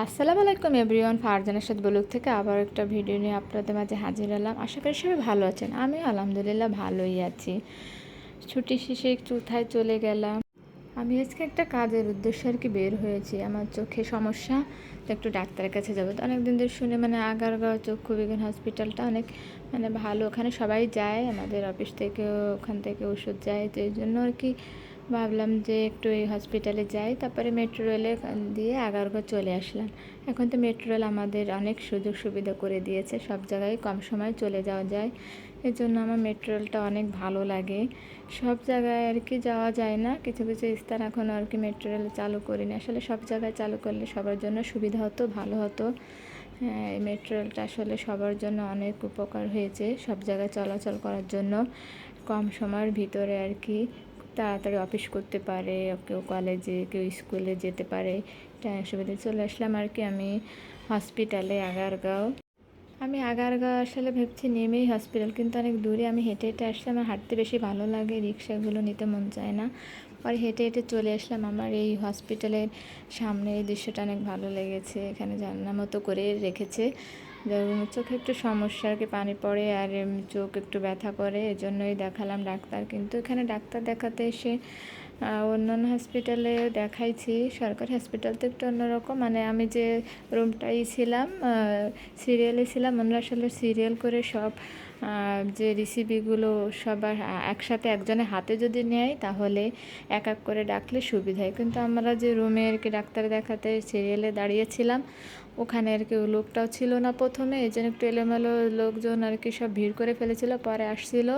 আসসালামু আলাইকুম এভরিওয়ান ফারজানের সাথে বলুক থেকে আবার একটা ভিডিও নিয়ে আপনাদের মাঝে হাজির হলাম। আশা করি সবাই ভালো আছেন। আমি আলহামদুলিল্লাহ ভালোই আছি। ছুটি শেষে একটু কোথায় চলে গেলাম। আমি আজকে একটা কাজের উদ্দেশ্যে আর কি বের হয়েছি। আমার চোখে সমস্যা একটু ডাক্তারের কাছে যাব। তো অনেকদিন ধরে শুনে মানে আগারগাঁও চক্ষু বিজ্ঞান হসপিটালটা অনেক মানে ভালো। ওখানে সবাই যায়, আমাদের অফিস থেকে ওখান থেকে ওষুধ যায়। তো এই জন্য আর কি ভাবলাম যে একটু এই হসপিটালে যাই, তারপরে মেট্রো রেলে দিয়ে আগারগাঁও চলে আসলাম। এখন তো মেট্রো রেল আমাদের অনেক সুযোগ সুবিধা করে দিয়েছে, সব জায়গায় কম সময় চলে যাওয়া যায়। এর জন্য আমার মেট্রো রেলটা অনেক ভালো লাগে। সব জায়গায় আর কি যাওয়া যায় না, কিছু কিছু স্থান এখন আর কি মেট্রো রেল চালু করিনি। আসলে সব জায়গায় চালু করলে সবার জন্য সুবিধা হতো, ভালো হতো। হ্যাঁ এই মেট্রো রেলটা আসলে সবার জন্য অনেক উপকার হয়েছে সব জায়গায় চলাচল করার জন্য। কম সময়ের ভিতরে আর কি তাড়াতাড়ি অফিস করতে পারে, কেউ কলেজে কেউ স্কুলে যেতে পারে, এটা সুবিধা চলে আসলাম আর কি। আমি হসপিটালে আগারগাঁও। আমি আগারগাঁও আসলে ভেবছি নেমেই হসপিটাল কিন্তু অনেক দূরে আমি হেঁটে হেঁটে আসলে আমার হাঁটতে বেশি ভালো লাগে, রিক্সাগুলো নিতে মন চায় না। পরে হেঁটে হেঁটে চলে আসলাম আমার এই হসপিটালের সামনে। এই দৃশ্যটা অনেক ভালো লেগেছে, এখানে জানলা মতো করে রেখেছে। চোখে একটু সমস্যা আর কি পানি পড়ে আর চোখ একটু ব্যথা করে, এজন্যই দেখালাম ডাক্তার। কিন্তু এখানে ডাক্তার দেখাতে এসে অন্যান্য হসপিটালে দেখাইছি। সরকারি হসপিটাল তো একটু অন্যরকম। মানে আমি যে রুমটাই ছিলাম সিরিয়ালে ছিলাম আমরা আসলে সিরিয়াল করে সব যে রেসিপিগুলো সবার একসাথে একজনের হাতে যদি নেয়, তাহলে এক এক করে ডাকলে সুবিধা হয়। কিন্তু আমরা যে রুমে আর কি ডাক্তার দেখাতে সিরিয়ালে দাঁড়িয়েছিলাম, ওখানে আর কি লোকটাও ছিল না প্রথমে, এই জন্য একটু এলোমেলো লোকজন আর কি সব ভিড় করে ফেলেছিল, পরে আসছিল।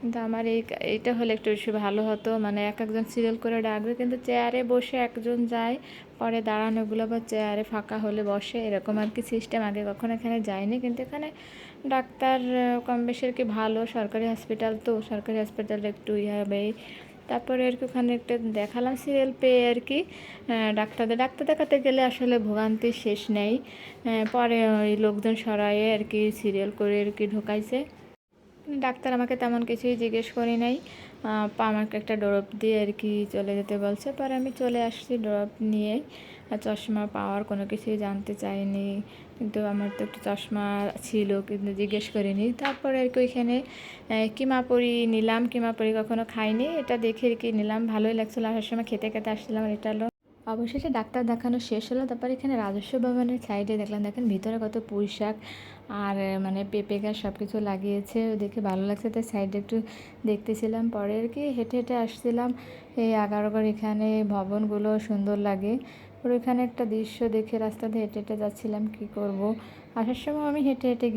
কিন্তু আমার এই এটা হলে একটু বেশি ভালো হতো মানে এক একজন সিরিয়াল করে ডাকবে, কিন্তু চেয়ারে বসে একজন যায় পরে দাঁড়ানোগুলো বা চেয়ারে ফাঁকা হলে বসে, এরকম আর কি সিস্টেম আগে কখনো এখানে যায়নি কিন্তু এখানে ডাক্তার কম বেশি আর কি ভালো, সরকারি হসপিটাল তো, সরকারি হসপিটাল একটু ইয়ে হবে তারপরে আর কি ওখানে একটা দেখালাম সিরিয়াল পেয়ে আর কি ডাক্তারদের। ডাক্তার দেখাতে গেলে আসলে ভোগান্তির শেষ নেই। পরে ওই লোকজন সরাইয়ে আর কি সিরিয়াল করে আর কি ঢোকাইছে। ডাক্তার আমাকে তেমন কিছুই জিজ্ঞেস করি নাই। আমাকে একটা ড্রপ দিয়ে আর কি চলে যেতে বলছে। পরে আমি চলে আসছি ড্রপ নিয়ে। আর চশমা পাওয়ার কোনো কিছুই জানতে চাইনি। কিন্তু আমার তো একটু চশমা ছিল, কিন্তু জিজ্ঞেস করিনি। তারপরে আর কি ওইখানে কিমাপুরি নিলাম। কিমাপুরি কখনো খাইনি। এটা দেখে আর কি নিলাম। ভালোই লাগছিল। আসার সময় খেতে খেতে আসছিলাম এটা অবশেষে ডাক্তার দেখানো শেষ হলো, তারপর এখানে রাজস্ব ভবনের সাইডে দেখলাম, দেখেন ভিতরে কত পুঁই শাক আর মানে পেঁপে গাছ সব কিছু লাগিয়েছে, দেখে ভালো লাগছে, তাই সাইডে একটু দেখতেছিলাম। পরে আর কি হেঁটে হেঁটে আসছিলাম, এই আগারগড় এখানে ভবনগুলো সুন্দর লাগে। ওর এখানে একটা দৃশ্য দেখে রাস্তাতে হেঁটে হেঁটে যাচ্ছিলাম, কি করব? আসার সময় আমি হেঁটে হেঁটে